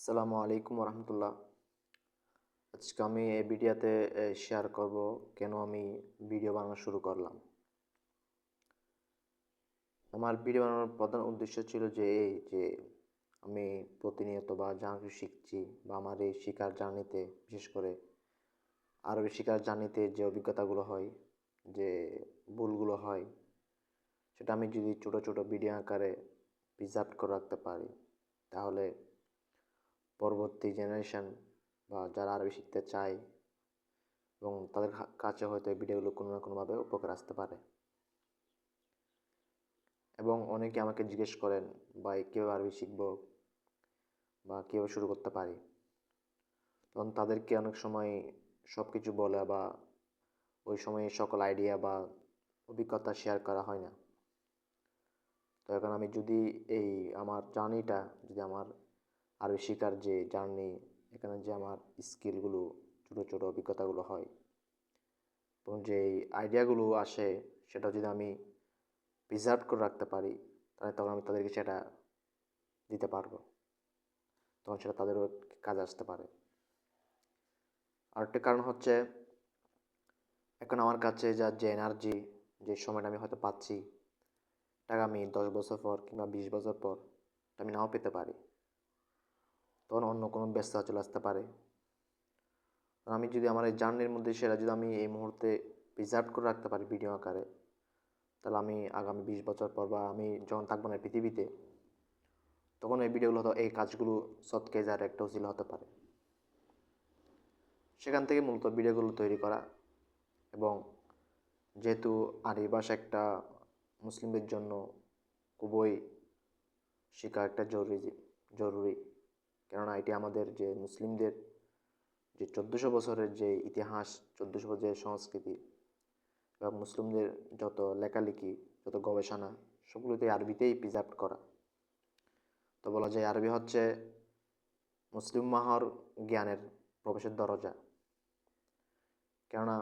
আসসালামু আলাইকুম রহমতুল্লাহ আজকে আমি এই ভিডিওতে শেয়ার করব কেন আমি ভিডিও বানানো শুরু করলাম। আমার ভিডিও বানানোর প্রধান উদ্দেশ্য ছিল যে, এই যে, আমি প্রতিনিয়ত বা যা কিছু শিখছি বা আমার এই শিকার জার্নিতে, বিশেষ করে আরবি শিকার জার্নিতে যে অভিজ্ঞতাগুলো হয়, যে ভুলগুলো হয়, সেটা আমি যদি ছোট ছোট ভিডিও আকারে প্রিজার্ভ করে রাখতে পারি, তাহলে পরবর্তী জেনারেশন বা যারা আরবি শিখতে চায় এবং তাদের কাছে হয়তো এই ভিডিওগুলো কোনো না কোনোভাবে উপকার আসতে পারে। এবং অনেকে আমাকে জিজ্ঞেস করেন বা কীভাবে আরবি শিখব বা কীভাবে শুরু করতে পারি? তখন তাদেরকে অনেক সময় সব কিছু বলা বা ওই সময় সকল আইডিয়া বা অভিজ্ঞতা শেয়ার করা হয় না। তো এখন আমি যদি এই আমার জার্নিটা যদি আমার আরবি শেখার যে জার্নি, এখানে যে আমার স্কিলগুলো, ছোটো ছোটো অভিজ্ঞতাগুলো হয়। এবং যে আইডিয়াগুলো আসে, সেটা যদি আমি প্রিজার্ভ করে রাখতে পারি, তাহলে তখন আমি তাদেরকে সেটা দিতে পারব। তখন সেটা তাদেরও কাজে আসতে পারে। আরেকটা কারণ হচ্ছে, এখন আমার কাছে যা, যে এনার্জি যে সময়টা আমি হয়তো পাচ্ছি টাকা আমি দশ বছর পর কিংবা বিশ বছর পর আমি নাও পেতে পারি। তখন অন্য কোনো ব্যস্ততা চলে আসতে পারে। আমি যদি আমার এই জার্নির মধ্যে সেটা যদি আমি এই মুহূর্তে প্রিজার্ভ করে রাখতে পারি ভিডিও আকারে, তাহলে আমি আগামী বিশ বছর পর বা আমি যখন থাকব না পৃথিবীতে, তখন এই ভিডিওগুলো হয়তো এই কাজগুলো সৎকে যার একটা উচিল হতে পারে। সেখান থেকে মূলত ভিডিওগুলো তৈরি করা এবং যেহেতু আরবি ভাষা একটা মুসলিমদের জন্য খুবই শেখা একটা জরুরি জরুরি। কেননা এটি আমাদের যে মুসলিমদের যে চোদ্দোশো বছরের যে ইতিহাস, চোদ্দোশো বছরের সংস্কৃতি এবং মুসলিমদের যত লেখালেখি, যত গবেষণা, সবগুলোতে আরবিতেই প্রিজার্ভ করা। তো বলা যায় আরবি হচ্ছে মুসলিম মাহর জ্ঞানের প্রবেশের দরজা। কেননা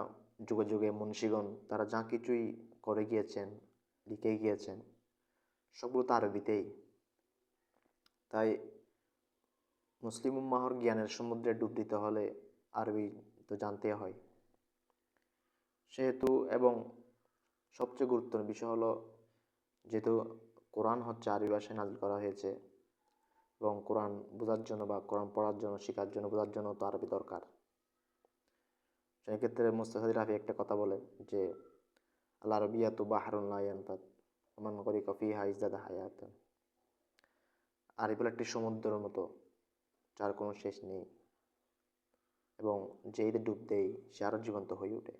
যুগে যুগে মুন্সীগণ তারা যা কিছুই করে গিয়েছেন, লিখে গিয়েছেন, সবগুলো তো আরবিতেই। তাই মুসলিম উম্মাহর জ্ঞানের সমুদ্রে ডুব দিতে হলে আরবি তো জানতে হয়। সেহেতু এবং সবচেয়ে গুরুত্বপূর্ণ বিষয় হলো যেহেতু কোরআন হচ্ছে আরবি ভাষায় নাজিল করা হয়েছে এবং কোরআন বোঝার জন্য বা কোরআন পড়ার জন্য, শেখার জন্য, বোঝার জন্য তো আরবি দরকার। সেক্ষেত্রে মুস্তাফিদ রাফি একটা কথা বলে যে আল্লাহ রবিয়া তো বাহারুল্লাহ ইয়ান্তাদ ওমান করি কফি হাইজাদা হায়াত আরবি একটি সমুদ্রের মতো। যার কোনো শেষ নেই এবং যেই ডুব দেয় সে আরও জীবন্ত হয়ে ওঠে।